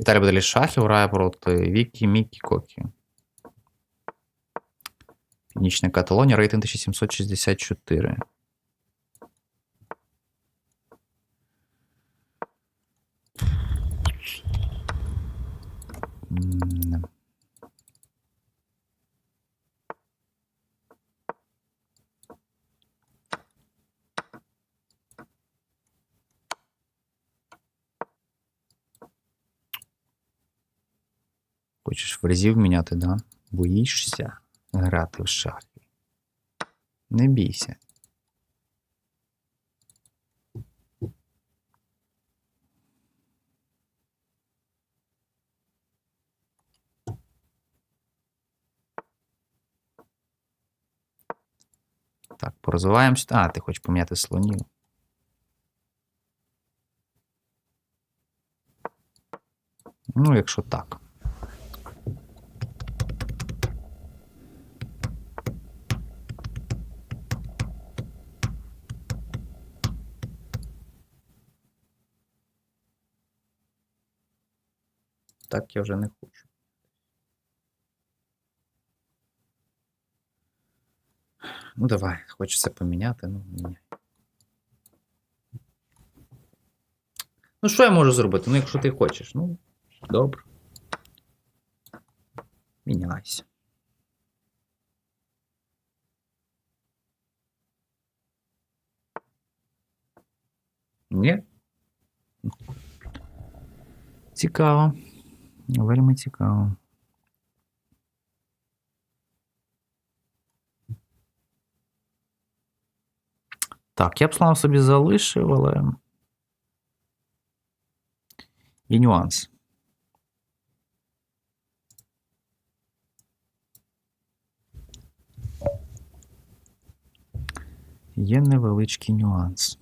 Віталій Баделі Шахів грає проти Вікі Мікі Кокі. Північна Каталонія, рейтинг 1764. Хочеш фрезів міняти, да? Боїшся грати в шахи. Не бійся. Так, порозвиваємося. А, ти хочеш поміняти слонів. Ну, якщо так. Так я вже не хочу. Ну, давай, хочеться поміняти, ну, міняй. Ну, що я можу зробити? Ну, якщо ти хочеш, ну, добре. Міняйся. Ні? Цікаво. Вельми цікаво. Так, я б слав собі залишив, але. Є нюанс. Є невеличкий нюанс.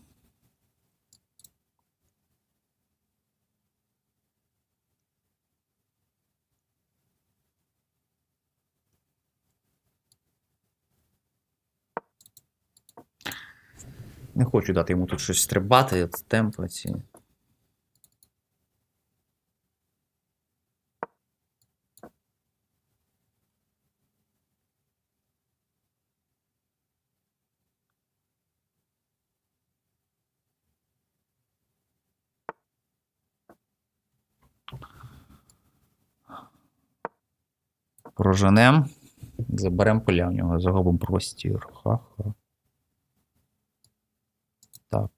Не хочу дати йому тут щось стрибати, темпи ці. Проженем. Заберемо поля в нього, загубимо простір. Ха-ха. Так.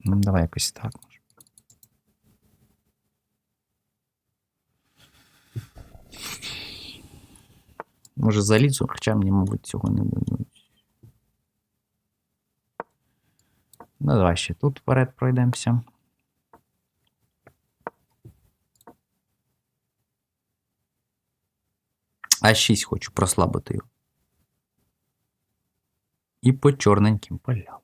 Ну, давай якось так. може. Може залізу, хоча мені, мабуть, цього не дадуть. Ну, давай ще тут вперед пройдемося. А 6 хочу прослабити його. І по чорненьким полям.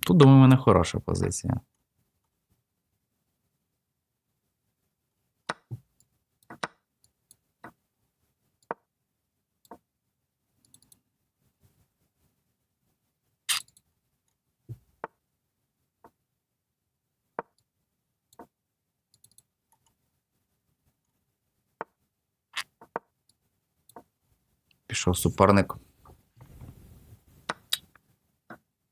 Тут, думаю, в мене хороша позиція. Пішов суперник.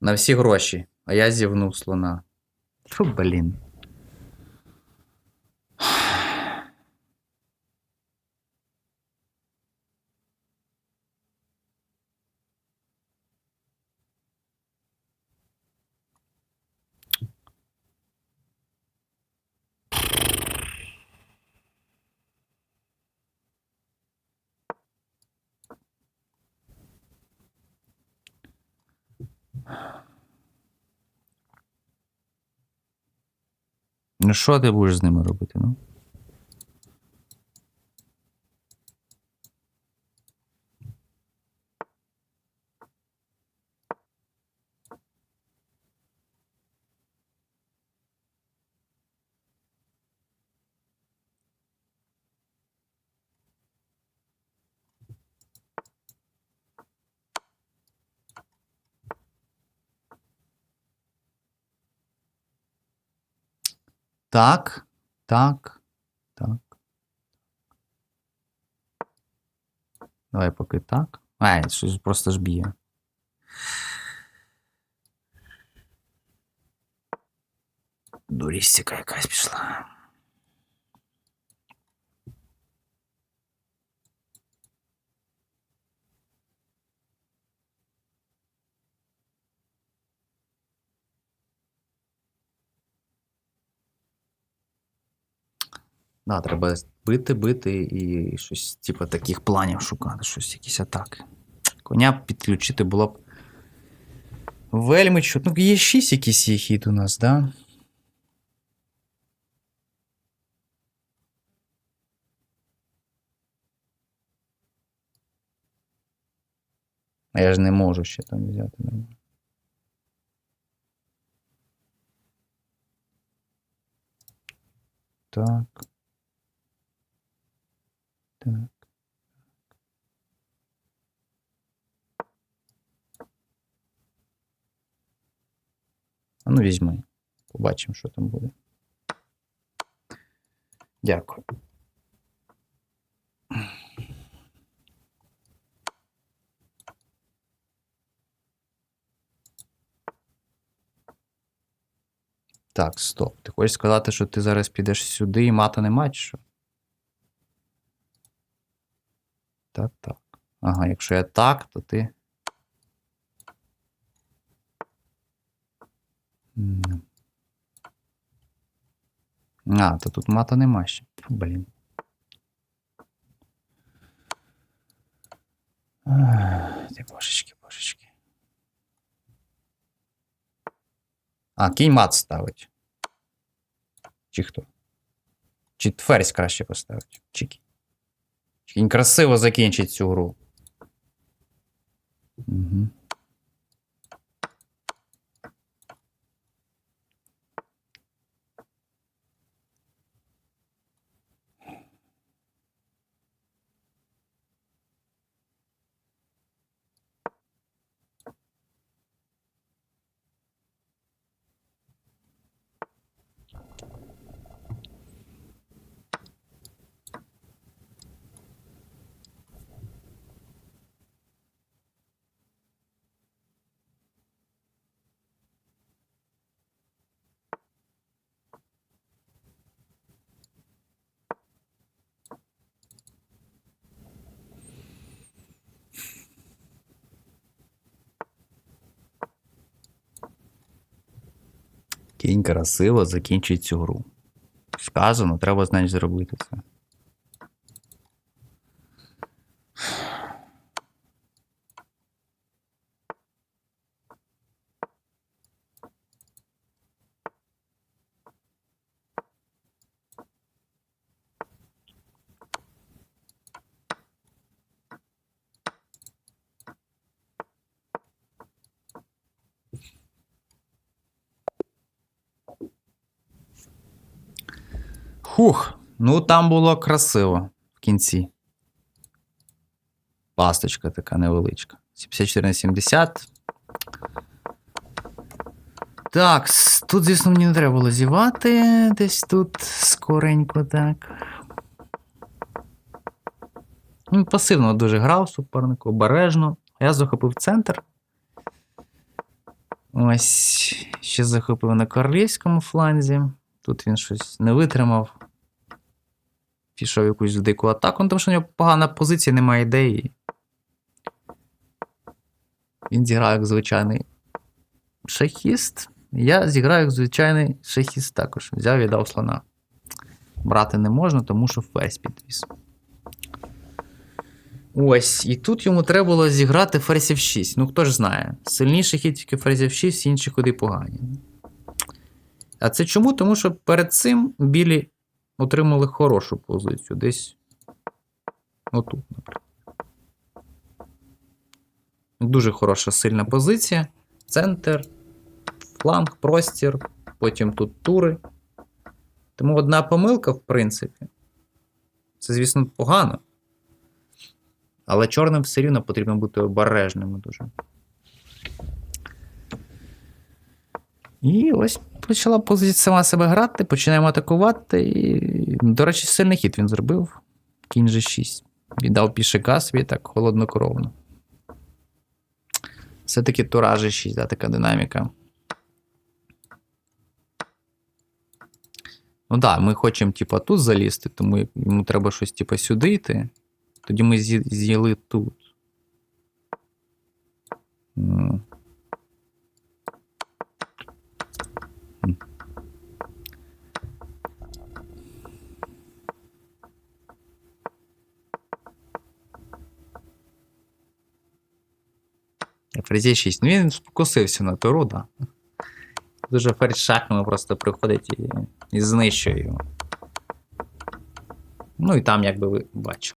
На всі гроші, а я зівнув слона. Фу, блін. Ну, що ти будеш з ними робити, ну? Так, так, так. Давай поки так. Ай, щось просто ж б'є. Дурістика якась пішла. Да, треба бити, бити і щось, типу, таких планів шукати, щось, якісь атаки. Коня підключити було б. Вельми чудно. Ну, є 6 якийсь є хід у нас, да? А я ж не можу ще там взяти. нормально. Так. А ну візьми. Побачимо, що там буде. Дякую. Так, стоп. Ти хочеш сказати, що ти зараз підеш сюди і мата нема, чи що? Так, так. Ага, якщо я так, то ти. А, то тут мата нема ще. Фу, Блін. Ти божечки, божечки. А, кінь мат ставить. Чи хто? Чи ферзь краще поставить? Чи кінь? Кінь красиво закінчить цю гру. Угу. Кінь красиво закінчить цю гру. Сказано, треба, значить, зробити це. Хух, ну там було красиво в кінці. Пасточка така невеличка. 74 на 70. Так, тут, звісно, мені не треба було зівати. Десь тут скоренько так. Він пасивно дуже грав суперник, обережно. Я захопив центр. Ось ще захопив на королівському фланзі. Тут він щось не витримав. Пішов якусь в дику атаку, ну, тому що у нього погана позиція, немає ідеї. Він зіграв як звичайний шахіст. Я зіграю як звичайний шахіст також. Взяв і дав слона. Брати не можна, тому що ферзь підвіз. Ось, і тут йому треба було зіграти ферзь 6. Ну, хто ж знає, сильніший хід тільки ферзь 6, інші куди погані. А це чому? Тому що перед цим білі отримали хорошу позицію. Десь отут. Дуже хороша сильна позиція. Центр, фланг, простір, потім тут тури. Тому одна помилка, в принципі. Це, звісно, погано. Але чорним все рівно потрібно бути обережними дуже. І ось почала позиція сама себе грати, починаємо атакувати. І, до речі, сильний хід він зробив. Кінь G6. Віддав пішака свій так холоднокровно. Все-таки Тура G6, да, така динаміка. Ну так, да, ми хочемо, типа, тут залізти, тому йому треба щось, типа, сюди йти. Тоді ми з'їли тут. Ферзі 6. Ну він спокусився на туру, да. Дуже ферзь шахами просто приходить і, і знищує його. Ну і там, як би ви бачили.